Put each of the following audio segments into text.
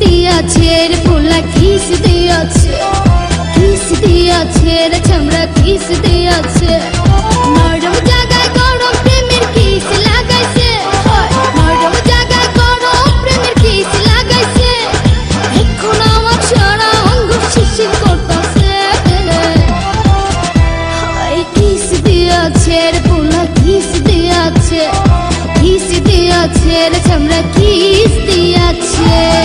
দিয়াছে রে পোলা কিস দিয়াছে। কিস দিয়াছে রে চামড়া কিস দিয়াছে। নরম জায়গায় গরম প্রেমের কিস লাগাইছে। নরম জায়গায় গরম প্রেমের kiss kiss kiss kiss kiss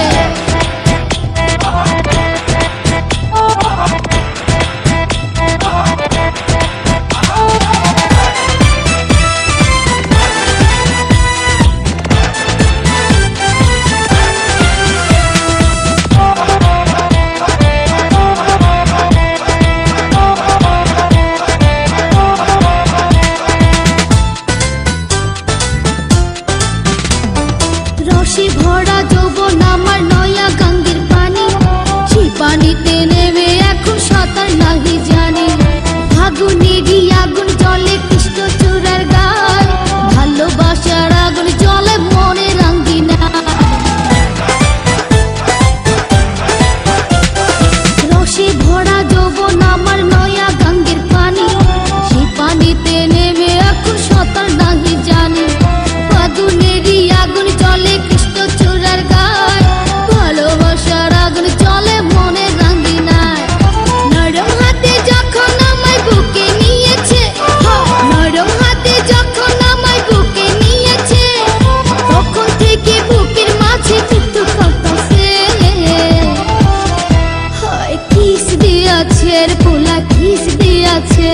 দিয়াছে রে পোলা কিস দিয়াছে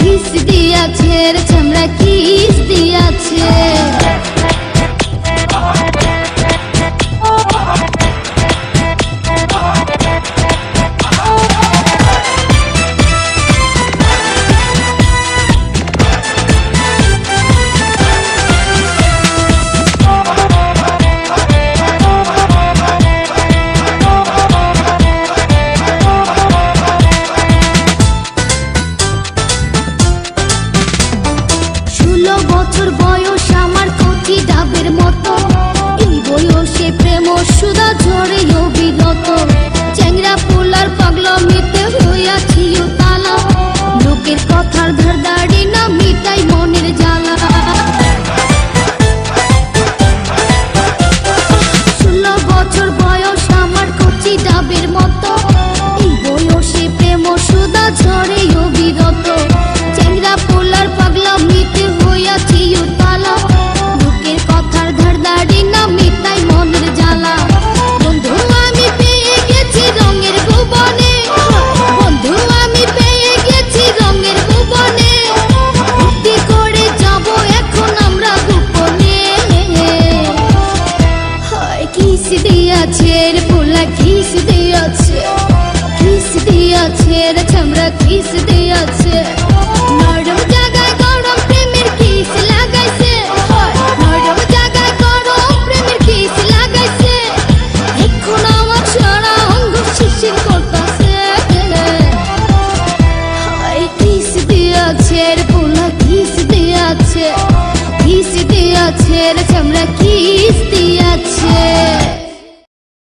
কিস দিয়াছে রে চামড়া কিস দিয়াছে। দিয়াছে রে পোলা কিস দিয়াছে কিস দিয়াছে, রে চামড়া কিস দিয়াছে। নরম জায়গায় গরম প্রেমের কিস লাগাইছে নরম জায়গায় গরম প্রেমের কিস লাগাইছে। এখন আমার সারা অঙ্গ শিশির করতেছে। হায় কিস দিয়াছে, রে পোলা কিস দিয়াছে কিস দিয়াছে, রে চামড়া কিস